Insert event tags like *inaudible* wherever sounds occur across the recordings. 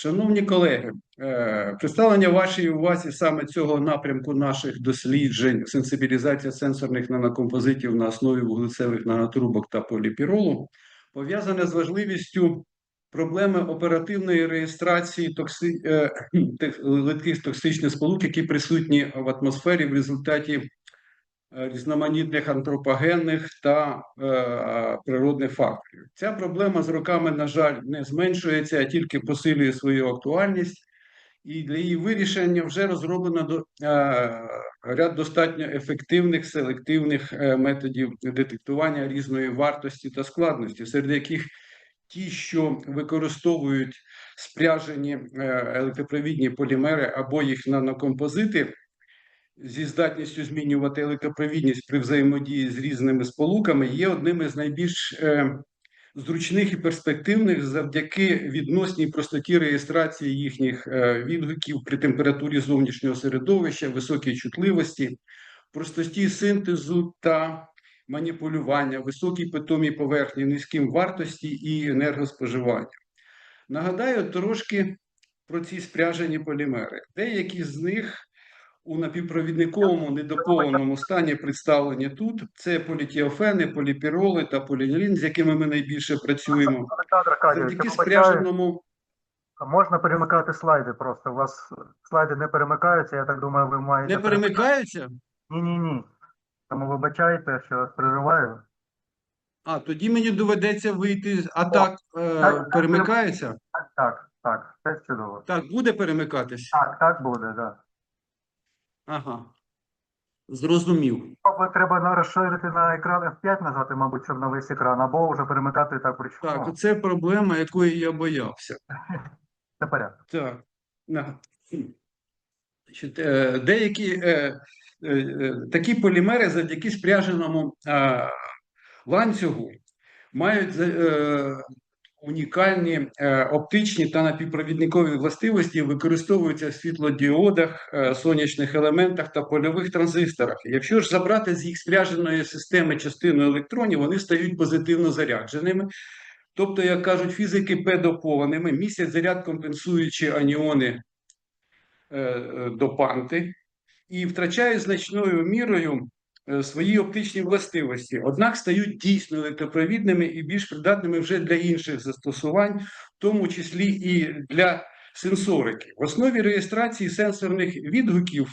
Шановні колеги, е, представлення вашій увазі саме цього напрямку наших досліджень сенсибілізація сенсорних нанокомпозитів на основі вуглецевих нанотрубок та поліпіролу пов'язане з важливістю проблеми оперативної реєстрації токси... е, *clears throat* литких токсичних сполук, які присутні в атмосфері в результаті різноманітних антропогенних та е, природних факторів. Ця проблема з роками, на жаль, не зменшується, а тільки посилює свою актуальність. І для її вирішення вже розроблено до, е, ряд достатньо ефективних селективних е, методів детектування різної вартості та складності, серед яких ті, що використовують спряжені е, електропровідні полімери або їх нанокомпозити, зі здатністю змінювати електропровідність при взаємодії з різними сполуками є одним із найбільш е, зручних і перспективних завдяки відносній простоті реєстрації їхніх е, відгуків при температурі зовнішнього середовища, високій чутливості, простоті синтезу та маніпулювання, високій питомій поверхні, низьким вартості і енергоспоживання. Нагадаю трошки про ці спряжені полімери. Деякі з них у напівпровідниковому недоповненому стані представлені тут. Це політіофени, поліпіроли та поліелін, з якими ми найбільше працюємо. Завдяки спряженому можна перемикати слайди просто. У вас слайди не перемикаються, я так думаю, ви маєте. не перемикаються. Ні, ні, ні. Тому вибачайте, що вас перериваю. А тоді мені доведеться вийти. А так е, так, перемикається? Так, так, так, це чудово. Так, буде перемикатись? Так, так буде, так. Да. Ага. Зрозумів. Або треба на розширити на екран F5 нажати, мабуть, щоб на весь екран, або вже перемикати так вручну. Так, це проблема, якої я боявся. Це порядок. Так. Е, деякі е, е, такі полімери завдяки спряженому ланцюгу мають унікальні е, оптичні та напівпровідникові властивості, використовуються в світлодіодах, е, сонячних елементах та польових транзисторах. Якщо ж забрати з їх спряженої системи частину електронів, вони стають позитивно зарядженими. Тобто, як кажуть фізики, педопованими, містять заряд компенсуючи аніони е, допанти і втрачають значною мірою свої оптичні властивості, однак стають дійсно електропровідними і більш придатними вже для інших застосувань, в тому числі і для сенсорики. В основі реєстрації сенсорних відгуків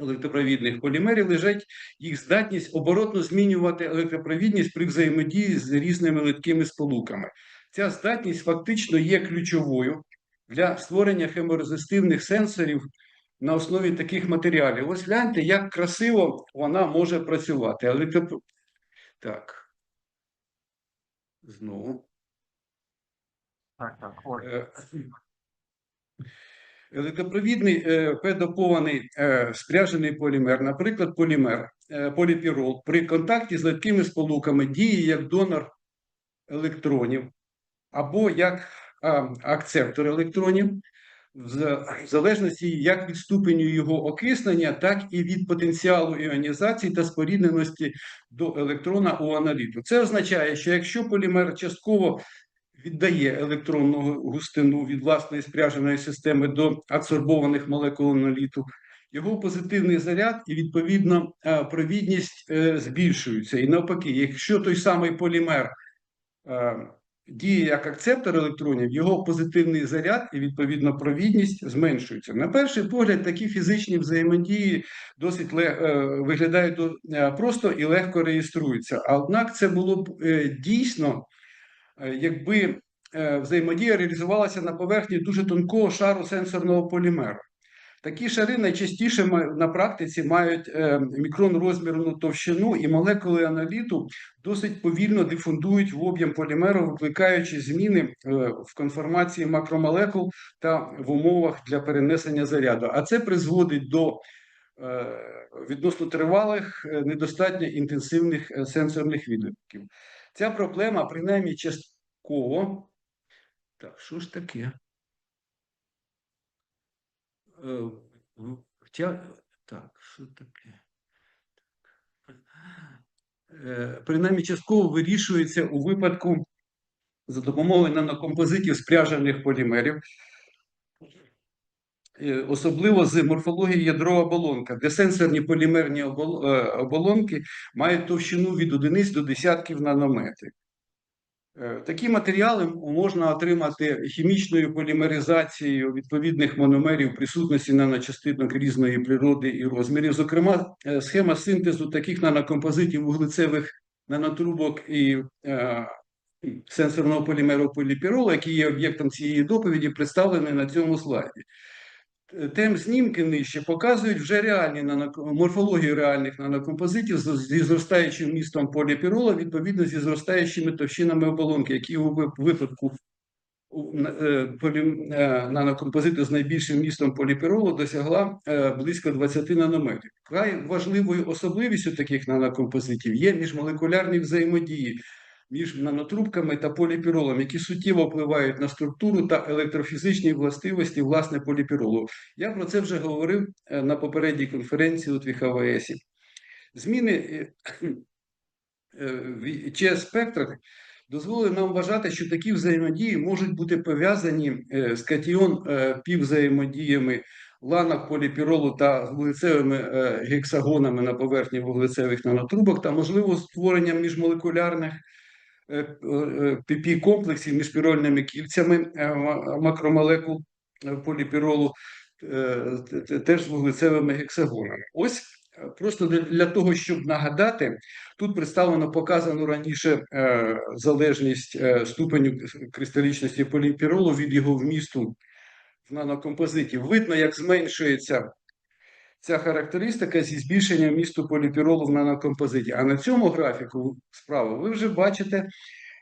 електропровідних полімерів лежать їх здатність оборотно змінювати електропровідність при взаємодії з різними литкими сполуками. Ця здатність фактично є ключовою для створення хеморезистивних сенсорів на основі таких матеріалів. Ось гляньте, як красиво вона може працювати. Електро... Так. Знову. Так, так. Е, Електропровідний е, педопований е, спряжений полімер, наприклад, полімер, поліпірол, при контакті з легкими сполуками діє як донор електронів або як акцептор електронів, в залежності як від ступеню його окиснення, так і від потенціалу іонізації та спорідненості до електрона у аналіту. Це означає, що якщо полімер частково віддає електронну густину від власної спряженої системи до адсорбованих молекул аналіту, його позитивний заряд і відповідно е, провідність е, збільшуються. І навпаки, якщо той самий полімер е, діє як акцептор електронів, його позитивний заряд і відповідно провідність зменшуються. На перший погляд, такі фізичні взаємодії досить ле- е, виглядають е, просто і легко реєструються. Однак це було б е, дійсно, якби взаємодія реалізувалася на поверхні дуже тонкого шару сенсорного полімеру. Такі шари найчастіше на практиці мають е, мікрон розмірну товщину, і молекули аналіту досить повільно дифундують в об'єм полімеру, викликаючи зміни е, в конформації макромолекул та в умовах для перенесення заряду. А це призводить до е, відносно тривалих, недостатньо інтенсивних сенсорних відгуків. Ця проблема, принаймні частково. Так, що ж таке? Втя- Так, що таке? Е, Принаймні частково вирішується у випадку за допомогою нанокомпозитів спряжених полімерів. е, особливо з морфології ядрова оболонка, де сенсорні полімерні е, оболонки мають товщину від одиниць до десятків нанометрів. Е, Такі матеріали можна отримати хімічною полімеризацією відповідних мономерів присутності наночастинок різної природи і розмірів. Зокрема, е, схема синтезу таких нанокомпозитів вуглецевих нанотрубок і е, сенсорного полімеру поліпірола, який є об'єктом цієї доповіді, представлений на цьому слайді. Тем знімки нижче показують вже реальні морфологію реальних нанокомпозитів зі зростаючим містом поліпірола, відповідно зі зростаючими товщинами оболонки, які у випадку е, е, нанокомпозиту з найбільшим містом поліпіролу досягла е, близько 20 нанометрів. Край важливою особливістю таких нанокомпозитів є міжмолекулярні взаємодії між нанотрубками та поліпіролом, які суттєво впливають на структуру та електрофізичні властивості власне поліпіролу. Я про це вже говорив е, на попередній конференції у ТВХВСі. Зміни е, е, в ЧС спектрах дозволили нам вважати, що такі взаємодії можуть бути пов'язані е, з катіон е, піввзаємодіями ланок поліпіролу та вуглецевими е, гексагонами на поверхні вуглецевих нанотрубок та можливо створенням міжмолекулярних ПП-комплексів між пірольними кільцями е, макромолекул е, поліпіролу е, те- те- теж з вуглецевими гексагонами. Ось е, просто для- того, щоб нагадати, тут представлено показану раніше е, залежність е, ступеню кристалічності поліпіролу від його вмісту в нанокомпозиті. Видно, як зменшується ця характеристика зі збільшенням місту поліпіролу в нанокомпозиті. А на цьому графіку справа ви вже бачите,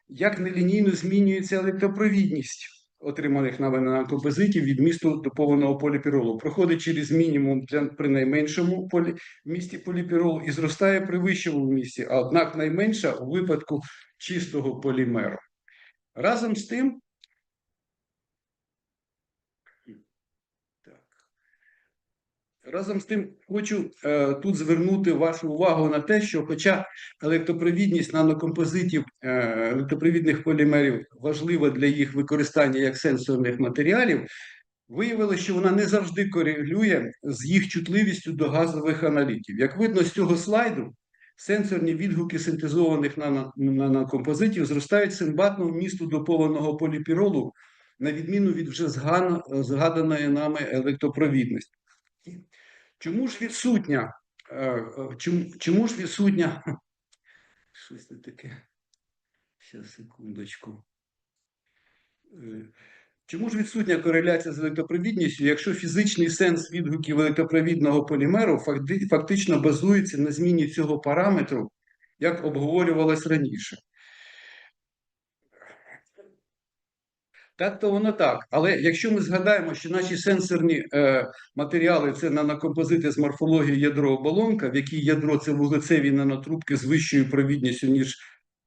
як нелінійно змінюється електропровідність отриманих нами нанокомпозитів від місту допованого поліпіролу. Проходить через мінімум для, при найменшому полі, місті поліпіролу і зростає при вищому місті, а однак найменша у випадку чистого полімеру. Разом з тим, Так. Разом з тим, хочу е, тут звернути вашу увагу на те, що, хоча електропровідність нанокомпозитів е, електропровідних полімерів важлива для їх використання як сенсорних матеріалів, виявилося, що вона не завжди корелює з їх чутливістю до газових аналітів. Як видно з цього слайду, сенсорні відгуки синтезованих нано- нанокомпозитів зростають симбатно вмісту допованого поліпіролу, на відміну від вже згаданої нами електропровідності. Чому ж відсутня? е, Чому, чому ж відсутня? *laughs* Щось не таке. Щас, секундочку. Е, Чому ж відсутня кореляція з електропровідністю, якщо фізичний сенс відгуків електропровідного полімеру фактично базується на зміні цього параметру, як обговорювалось раніше? Так, то воно так. Але якщо ми згадаємо, що наші сенсорні е, матеріали це нанокомпозити з морфології ядро оболонка, в якій ядро це вуглецеві нанотрубки з вищою провідністю, ніж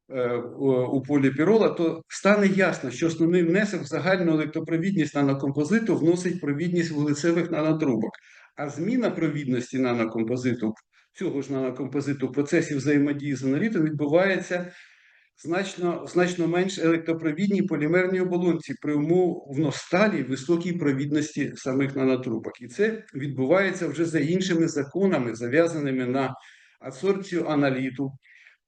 е, у у поліпірола, то стане ясно, що основний внесок в загальну електропровідність нанокомпозиту вносить провідність вуглецевих нанотрубок. А зміна провідності нанокомпозиту, цього ж нанокомпозиту в процесі взаємодії з аналітом відбувається значно, значно менш електропровідній полімерній оболонці при умовно сталій високій провідності самих нанотрубок. І це відбувається вже за іншими законами, зав'язаними на адсорбцію аналіту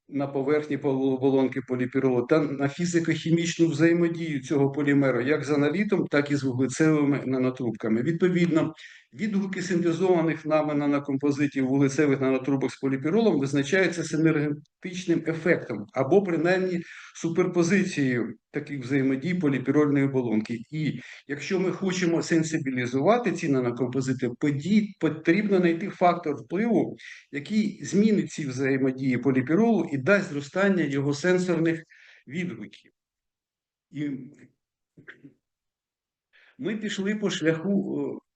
на поверхні оболонки поліпіролу та на фізико-хімічну взаємодію цього полімеру як з аналітом, так і з вуглецевими нанотрубками. Відповідно, відгуки синтезованих нами нанокомпозитів вуглецевих нанотрубок з поліпіролом визначаються синергетичним ефектом або принаймні суперпозицією таких взаємодій поліпірольної оболонки. І якщо ми хочемо сенсибілізувати ці нанокомпозити, подій потрібно знайти фактор впливу, який змінить ці взаємодії поліпіролу і дасть зростання його сенсорних відгуків. І ми пішли по шляху е,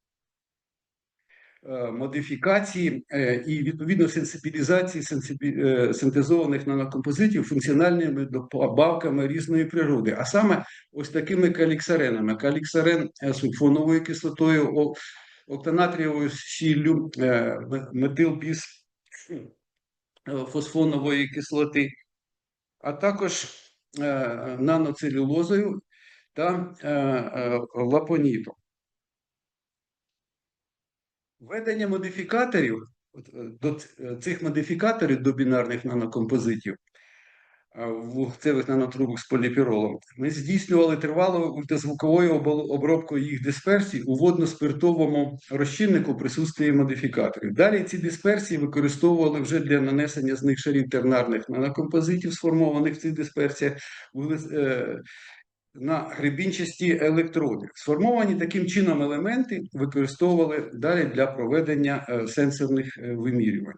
модифікації е, і відповідно сенсибілізації е, синтезованих нанокомпозитів функціональними добавками різної природи, а саме ось такими каліксаренами. Каліксарен е, сульфоновою кислотою, октанатрієвою сіллю, е, метилбіс е, фосфонової кислоти, а також е, наноцелюлозою та е, е, лапонітом. Введення модифікаторів е, до е, цих модифікаторів до бінарних нанокомпозитів вуглецевих нанотрубах з поліпіролом ми здійснювали тривалою ультразвуковою обробкою їх дисперсій у водно-спиртовому розчиннику присутствії модифікаторів. Далі ці дисперсії використовували вже для нанесення з них шарів тернарних нанокомпозитів, сформованих в цих дисперсіях, е, на гребінчасті електроди. Сформовані таким чином елементи використовували далі для проведення е, сенсорних е, вимірювань.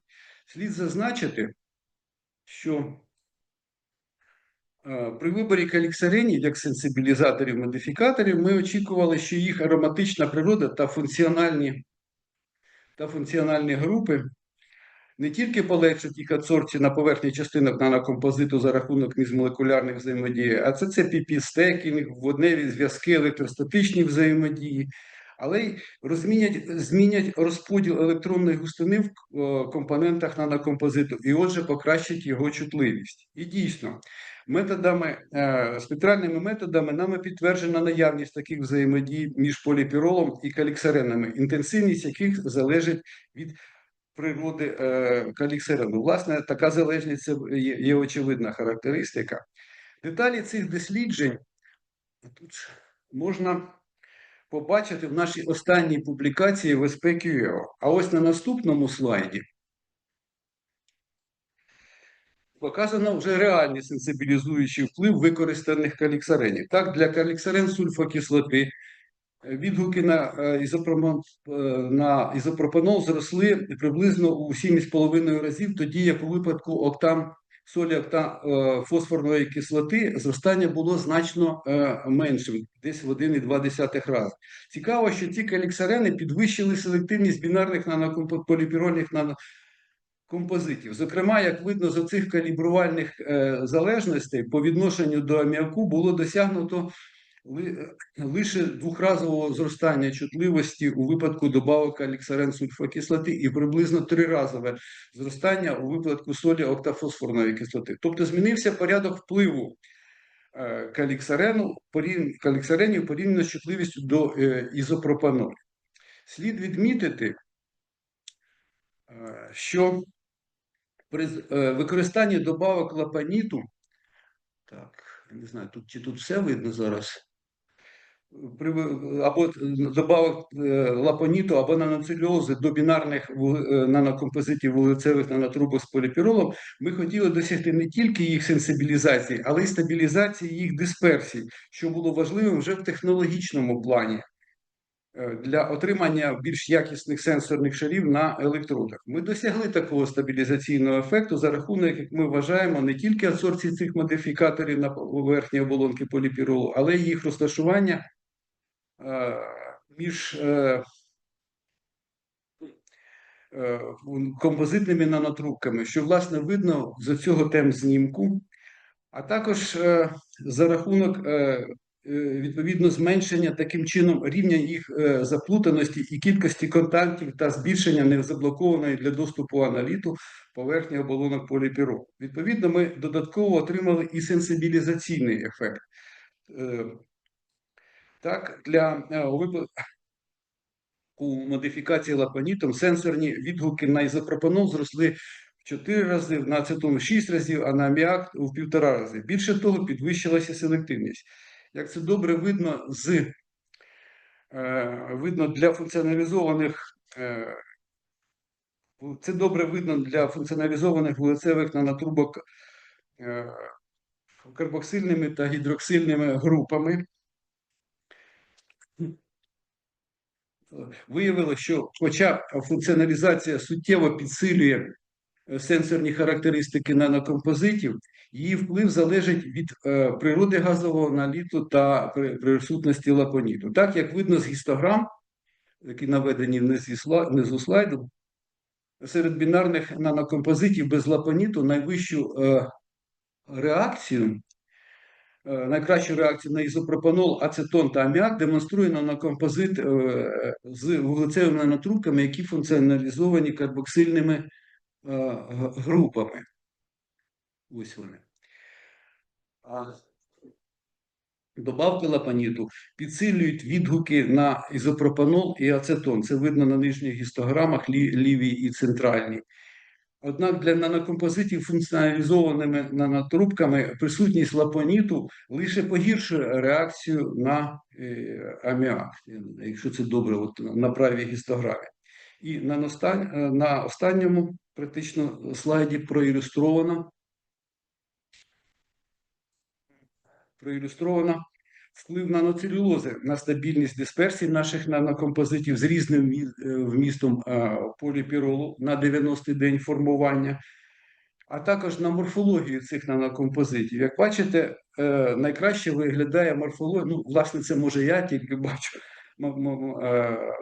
Слід зазначити, що е, при виборі каліксаренів як сенсибілізаторів модифікаторів ми очікували, що їх ароматична природа та функціональні, та функціональні групи не тільки полегшать їх адсорбцію на поверхні частинок нанокомпозиту за рахунок міжмолекулярних взаємодій, а це це піпістекінг, водневі зв'язки, електростатичні взаємодії, але й розмінять, змінять розподіл електронної густини в компонентах нанокомпозиту і отже покращать його чутливість. І дійсно, методами, е, спектральними методами нами підтверджена наявність таких взаємодій між поліпіролом і каліксаренами, інтенсивність яких залежить від природи е, каліксерену. Власне, така залежність це є, є очевидна характеристика. Деталі цих досліджень тут можна побачити в нашій останній публікації в SPQEO. А ось на наступному слайді показано вже реальний сенсибілізуючий вплив використаних каліксаренів. Так, для каліксарен сульфокислоти відгуки на, е, е, на ізопропанол зросли приблизно у 7,5 разів, тоді як у випадку октам солі октам е, фосфорної кислоти зростання було значно меншим, десь в 1,2 рази. Цікаво, що ці каліксарени підвищили селективність бінарних нанокомполіпірольних нанокомпозитів. Зокрема, як видно з оцих калібрувальних залежностей по відношенню до аміаку було досягнуто лише двохразового зростання чутливості у випадку добавок аліксарен сульфокислоти і приблизно триразове зростання у випадку солі октафосфорної кислоти. Тобто змінився порядок впливу е, каліксарену, каліксаренів порівняно з чутливістю до е, ізопропанолю. Слід відмітити, е, що при використанні добавок лапаніту, так, не знаю, тут чи тут все видно зараз. Або добавок е, лапоніту або наноцельози до бінарних е, нанокомпозитів вуглецевих нанотрубок з поліпіролом, ми хотіли досягти не тільки їх сенсибілізації, але й стабілізації їх дисперсій, що було важливим вже в технологічному плані е, для отримання більш якісних сенсорних шарів на електродах. Ми досягли такого стабілізаційного ефекту за рахунок, як ми вважаємо, не тільки адсорбції цих модифікаторів на поверхні оболонки поліпіролу, але й їх розташування е, між е, е, композитними нанотрубками, що власне видно з цього тем знімку, а також е, за рахунок е, е, відповідно зменшення таким чином рівня їх е, заплутаності і кількості контактів та збільшення незаблокованої для доступу аналіту поверхні оболонок поліпіролу. Відповідно, ми додатково отримали і сенсибілізаційний ефект. Так, для е, випадку модифікації лапанітом сенсорні відгуки на ізопропанол зросли в 4 рази, на ацетон в 6 разів, а на аміак в півтора рази. Більше того, підвищилася селективність. Як це добре видно з е, видно для функціоналізованих е, це добре видно для функціоналізованих вулицевих нанотрубок е, карбоксильними та гідроксильними групами. Виявилося, що хоча функціоналізація суттєво підсилює е, сенсорні характеристики нанокомпозитів, її вплив залежить від е, природи газового наліту та присутності лапоніту. Так, як видно з гістограм, які наведені внизу слайду, серед бінарних нанокомпозитів без лапоніту найвищу е, реакцію, найкращу реакцію на ізопропанол, ацетон та аміак демонструє нанокомпозит е, з вуглецевими нанотрубками, які функціоналізовані карбоксильними е, групами. Ось вони. Добавки лапаніту підсилюють відгуки на ізопропанол і ацетон. Це видно на нижніх гістограмах лівій і центральній. Однак для нанокомпозитів функціоналізованими нанотрубками присутність лапоніту лише погіршує реакцію на е, аміак, якщо це добре, от на правій гістограмі. І на, е, на останньому практично слайді проілюстровано, проілюстровано вплив наноцелюлози на стабільність дисперсії наших нанокомпозитів з різним е, вмістом е, поліпіролу на 90-й день формування, а також на морфологію цих нанокомпозитів. Як бачите, е, найкраще виглядає морфологія. Ну, власне, це може я тільки бачу.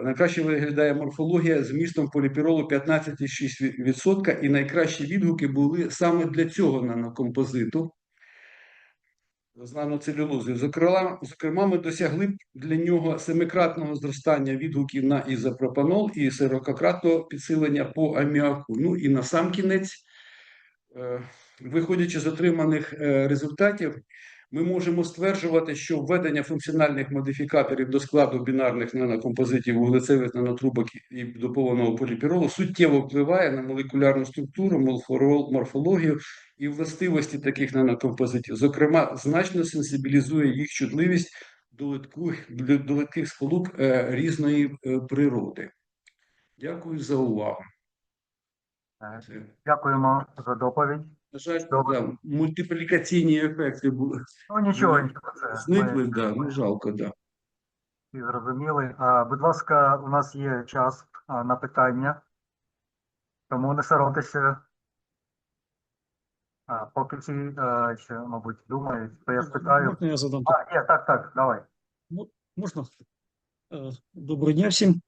Найкраще виглядає морфологія з вмістом поліпіролу 15,6%, і найкращі відгуки були саме для цього нанокомпозиту з наноцелюлозою. Зокрема, зокрема, ми досягли для нього семикратного зростання відгуків на ізопропанол і сорокакратного підсилення по аміаку. Ну і на сам кінець, е, виходячи з отриманих е, результатів, ми можемо стверджувати, що введення функціональних модифікаторів до складу бінарних нанокомпозитів вуглецевих нанотрубок і допованого поліпіролу суттєво впливає на молекулярну структуру, морфологію і властивості таких нанокомпозитів. Зокрема, значно сенсибілізує їх чутливість до литких, до литких сполук е, різної е, природи. Дякую за увагу. Дякуємо за доповідь. На жаль, да, мультиплікаційні ефекти були Ну нічого, нічого. Це зникли, ми да, ну жалко, да. всі зрозуміли. А, будь ласка, у нас є час а, на питання. Тому не соромтеся. А, поки всі а, ще, мабуть, думають, то я спитаю. Можна я задам А, є, так, так, давай. Можна? Е, Доброго дня всім.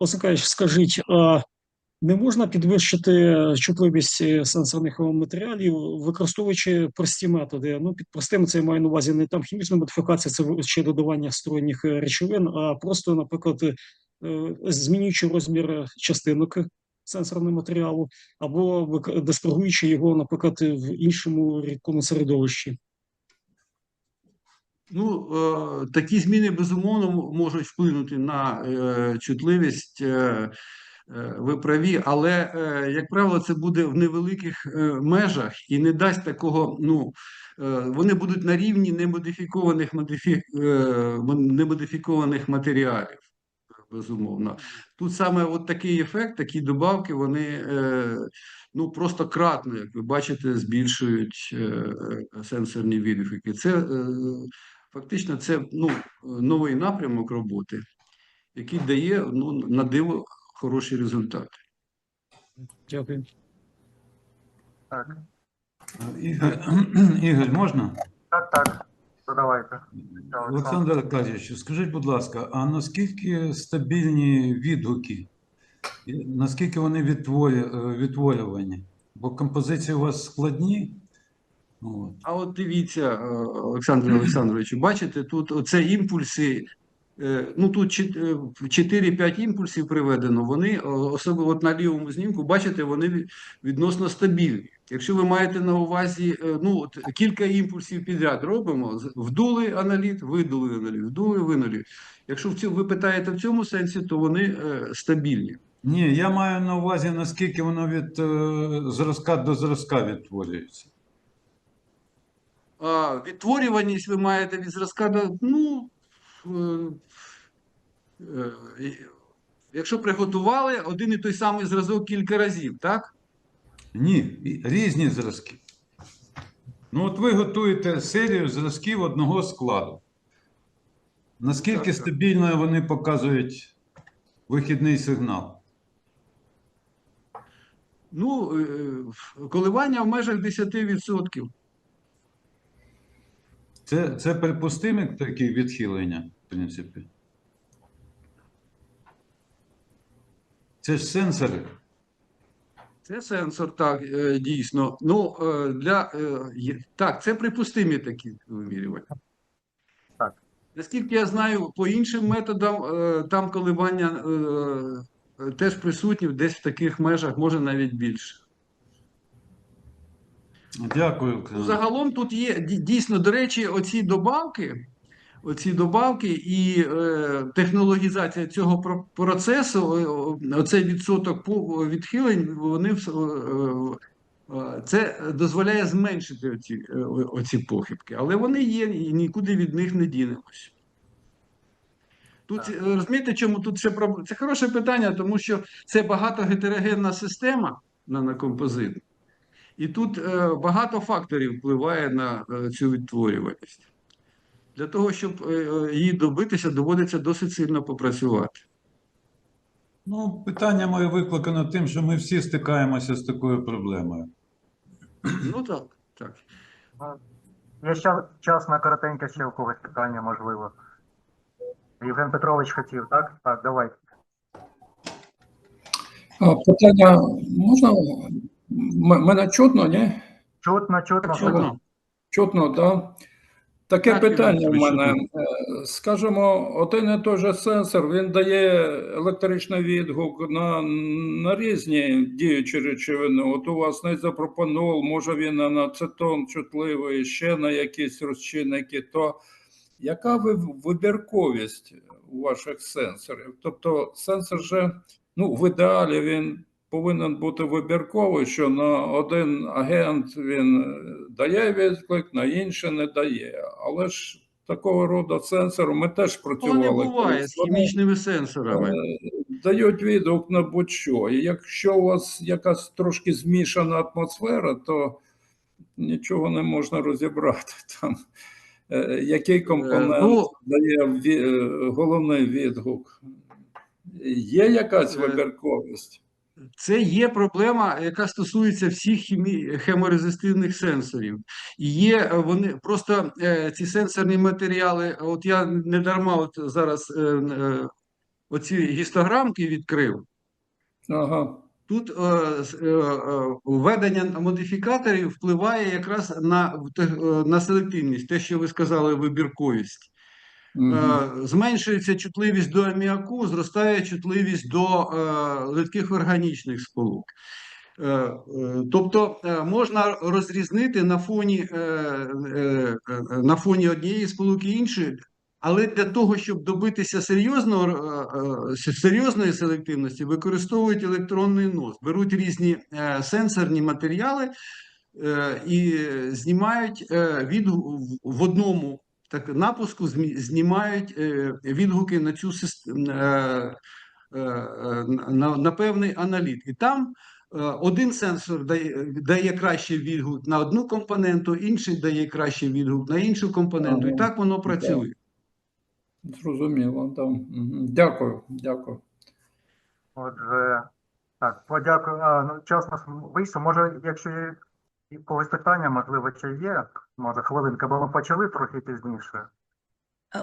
Миколаївич, скажіть, а не можна підвищити чутливість е, сенсорних матеріалів, використовуючи прості методи? Ну, під простими це я маю на увазі не там хімічна модифікація, це чи додавання сторонніх е, речовин, а просто, наприклад, е, змінюючи розмір частинок сенсорного матеріалу, або вик- його, наприклад, в іншому рідкому середовищі. Ну, е, такі зміни безумовно можуть вплинути на е, чутливість. е, Ви праві, але, як правило, це буде в невеликих межах і не дасть такого. Ну, вони будуть на рівні немодифікованих, модифі, немодифікованих матеріалів. Безумовно. Тут саме от такий ефект, такі добавки, вони е, ну, просто кратно, як ви бачите, збільшують е, сенсорні відгуки. Це е, фактично це ну, новий напрямок роботи, який дає ну, на диво хороші результати. Дякую. Так, Ігор, *clears throat* Ігор, можна? так, так. Задавайте. Олександр Аркадійович, скажіть, будь ласка, а наскільки стабільні відгуки? Наскільки вони е, відтворювані? Бо композиції у вас складні. От. А от дивіться, е, Олександр Олександрович, бачите, тут оце імпульси. е, Ну тут е, 4-5 імпульсів приведено. Вони особливо от на лівому знімку, бачите, вони відносно стабільні. Якщо ви маєте на увазі, е, ну от кілька імпульсів підряд робимо, вдули аналіт, видули аналіт, вдули, винули. Якщо в цьому ви питаєте в цьому сенсі, то вони е, стабільні. Ні, я маю на увазі, наскільки воно від е, зразка до зразка відтворюється. А відтворюваність ви маєте від зразка до. Ну, е, е, якщо приготували один і той самий зразок кілька разів, так? Ні, різні зразки. Ну, от ви готуєте серію зразків одного складу. Наскільки стабільно вони показують вихідний сигнал? Ну, е, коливання в межах 10%. Це, це припустимі такі відхилення, в принципі. Це ж сенсори. Це сенсор, так, е, дійсно. Ну, е, для, е, так, це припустимі такі вимірювання. Так. Наскільки я знаю, по іншим методам там коливання теж присутні десь в таких межах, може навіть більше. Дякую. Загалом тут є дійсно, до речі, оці добавки, оці добавки, і е, технологізація цього процесу, е, оцей відсоток відхилень, вони вс- е, е, це дозволяє зменшити оці, оці похибки, але вони є і нікуди від них не дінемось. Тут розумієте, чому тут ще проблема? Це хороше питання, тому що це багато гетерогенна система нанокомпозит. І тут е, багато факторів впливає на е, цю відтворюваність. Для того, щоб е, е, її добитися, доводиться досить сильно попрацювати. Ну, питання моє викликано тим, що ми всі стикаємося з такою проблемою. Ну так, так. Є ще час на коротеньке ще у когось питання, можливо. Євген Петрович хотів, так? Так, давайте. Питання можна? Мене чутно, ні? Чутно, чутно. Чудно. Чутно, да? Таке питання в мене. Е, Скажімо, один і той же сенсор, він дає електричний відгук на, на різні діючі речовини. От у вас не запропонував, може він на ацетон чутливий, ще на якісь розчинники, то яка ви- вибірковість у ваших сенсорів? Тобто сенсор же, ну, в ідеалі він повинен бути вибірковий, що на один агент він е, дає відклик, на інший не дає. Але ж такого роду сенсори ми теж працювали. Не буває з хімічними сенсорами. е, Дають відгук на будь-що. І якщо у вас якась трошки змішана атмосфера, то нічого не можна розібрати *laughs* там. Е, Який компонент ну- дає головний відгук? Є якась вибірковість? Це є проблема, яка стосується всіх хімі... хеморезистивних сенсорів. І є е, вони просто е, ці сенсорні матеріали. От я не дарма от зараз е, е, оці гістограмки відкрив. Ага. Тут е, е, введення модифікаторів впливає якраз на, на селективність, те, що ви сказали, вибірковість. Е, Зменшується чутливість до аміаку, зростає чутливість до е, легких органічних сполук. Е, Тобто можна розрізнити на фоні, на фоні однієї сполуки іншої, але для того, щоб добитися серйозного, серйозної селективності, використовують електронний нос, беруть різні сенсорні матеріали і знімають від в одному так напуску знімають е, відгуки на цю систему на, на певний аналіт. І там е, один сенсор дає, дає кращий відгук на одну компоненту, інший дає кращий відгук на іншу компоненту. І так воно працює. Зрозуміло, да. Мгм. Дякую, дякую. Отже, так, подякую. А, ну, час нас вийшов. Може, якщо і в когось питання, можливо, ще є. Може, хвилинка, бо ми почали трохи пізніше.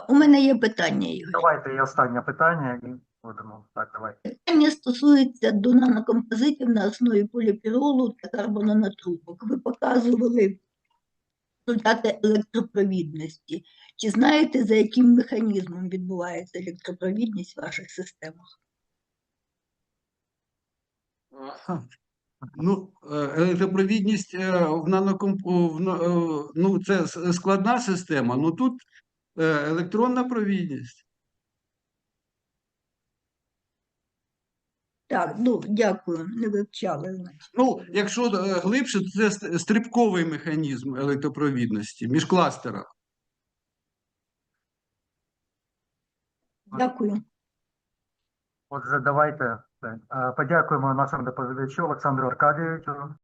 У мене є питання, Ігор. Давайте і останнє питання і будемо. Так, давайте. Питання стосується до нанокомпозитів на основі поліпіролу та карбононатрубок. Ви показували результати електропровідності. Чи знаєте, за яким механізмом відбувається електропровідність в ваших системах? Ну, е, електропровідність е, в нанокомп... в е, ну, це складна система, ну тут електронна провідність. Так, ну дякую, не вивчали. значить. Ну, якщо глибше, то це стрибковий механізм електропровідності між кластерами. Дякую. Отже, давайте подякуємо нашому доповідачу Олександру Аркадійовичу